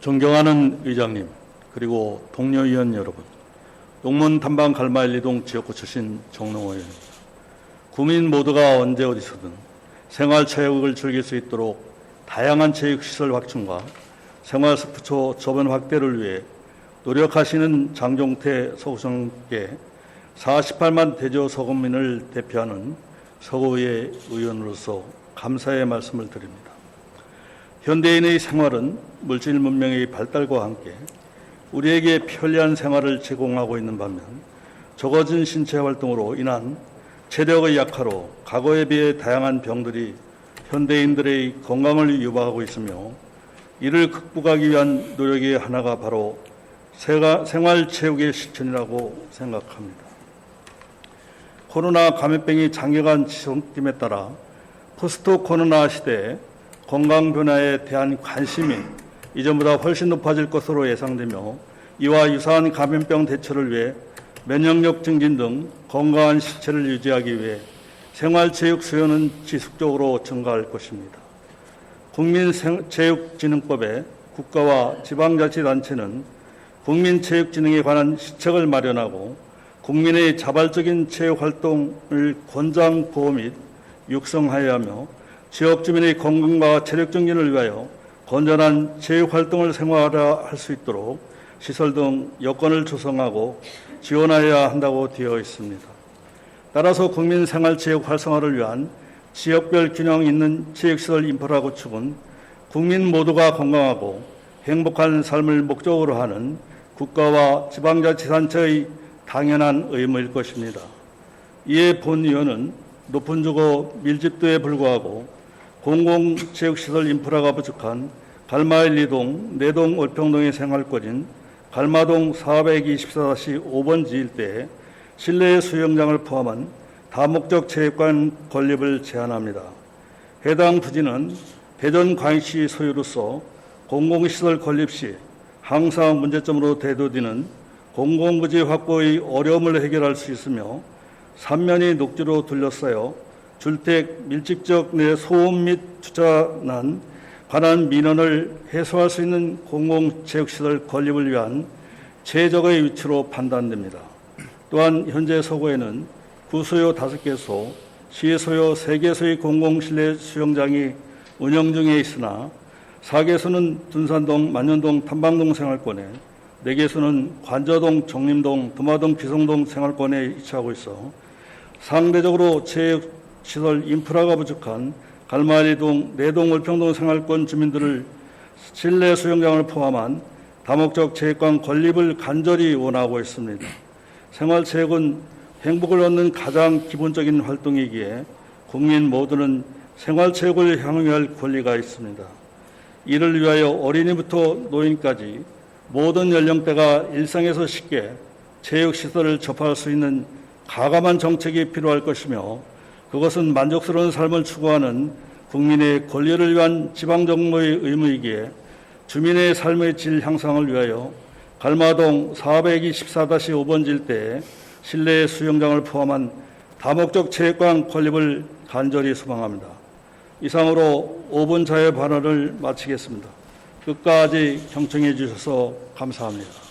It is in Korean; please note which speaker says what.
Speaker 1: 존경하는 의장님, 그리고 동료 의원 여러분, 용문 탐방 갈마일리동 지역구 출신 정농호 의원입니다. 국민 모두가 언제 어디서든 생활 체육을 즐길 수 있도록 다양한 체육시설 확충과 생활 스포츠 저변 확대를 위해 노력하시는 장종태 서구청께 48만 대저 서구민을 대표하는 서구의 의원으로서 감사의 말씀을 드립니다. 현대인의 생활은 물질 문명의 발달과 함께 우리에게 편리한 생활을 제공하고 있는 반면 적어진 신체 활동으로 인한 체력의 약화로 과거에 비해 다양한 병들이 현대인들의 건강을 유발하고 있으며 이를 극복하기 위한 노력의 하나가 바로 생활체육의 실천이라고 생각합니다. 코로나 감염병이 장기간 지속됨에 따라 포스트 코로나 시대에 건강 변화에 대한 관심이 이전보다 훨씬 높아질 것으로 예상되며 이와 유사한 감염병 대처를 위해 면역력 증진 등 건강한 실체를 유지하기 위해 생활체육 수요는 지속적으로 증가할 것입니다. 국민체육진흥법에 국가와 지방자치단체는 국민체육진흥에 관한 시책을 마련하고 국민의 자발적인 체육 활동을 권장 보호 및 육성하여야 하며 지역 주민의 건강과 체력 증진을 위하여 건전한 체육 활동을 생활화할 수 있도록 시설 등 여건을 조성하고 지원하여야 한다고 되어 있습니다. 따라서 국민 생활 체육 활성화를 위한 지역별 균형 있는 체육시설 인프라 구축은 국민 모두가 건강하고 행복한 삶을 목적으로 하는 국가와 지방자치단체의 당연한 의무일 것입니다. 이에 본 의원은 높은 주거 밀집도에 불구하고 공공체육시설 인프라가 부족한 갈마일 이동, 내동 월평동의 생활권인 갈마동 424-5번지 일대에 실내 수영장을 포함한 다목적 체육관 건립을 제안합니다. 해당 부지는 대전 광역시 소유로서 공공시설 건립 시 항상 문제점으로 대두되는 공공부지 확보의 어려움을 해결할 수 있으며 삼면이 녹지로 둘러싸여 주택 밀집적 내 소음 및 주차난 관한 민원을 해소할 수 있는 공공체육시설 건립을 위한 최적의 위치로 판단됩니다. 또한 현재 서구에는 구소요 5개소, 시소요 3개소의 공공실내 수영장이 운영 중에 있으나 4개소는 둔산동, 만년동, 탐방동 생활권에 4개소는 관저동, 정림동, 도마동, 비성동 생활권에 위치하고 있어 상대적으로 체육 시설 인프라가 부족한 갈마리동, 내동, 월평동 생활권 주민들을 실내 수영장을 포함한 다목적 체육관 건립을 간절히 원하고 있습니다. 생활체육은 행복을 얻는 가장 기본적인 활동이기에 국민 모두는 생활체육을 향유할 권리가 있습니다. 이를 위하여 어린이부터 노인까지 모든 연령대가 일상에서 쉽게 체육시설을 접할 수 있는 가감한 정책이 필요할 것이며 그것은 만족스러운 삶을 추구하는 국민의 권리를 위한 지방정부의 의무이기에 주민의 삶의 질 향상을 위하여 갈마동 424-5번지 일대에 실내 수영장을 포함한 다목적 체육관 건립을 간절히 소망합니다. 이상으로 5분 자유 발언을 마치겠습니다. 끝까지 경청해 주셔서 감사합니다.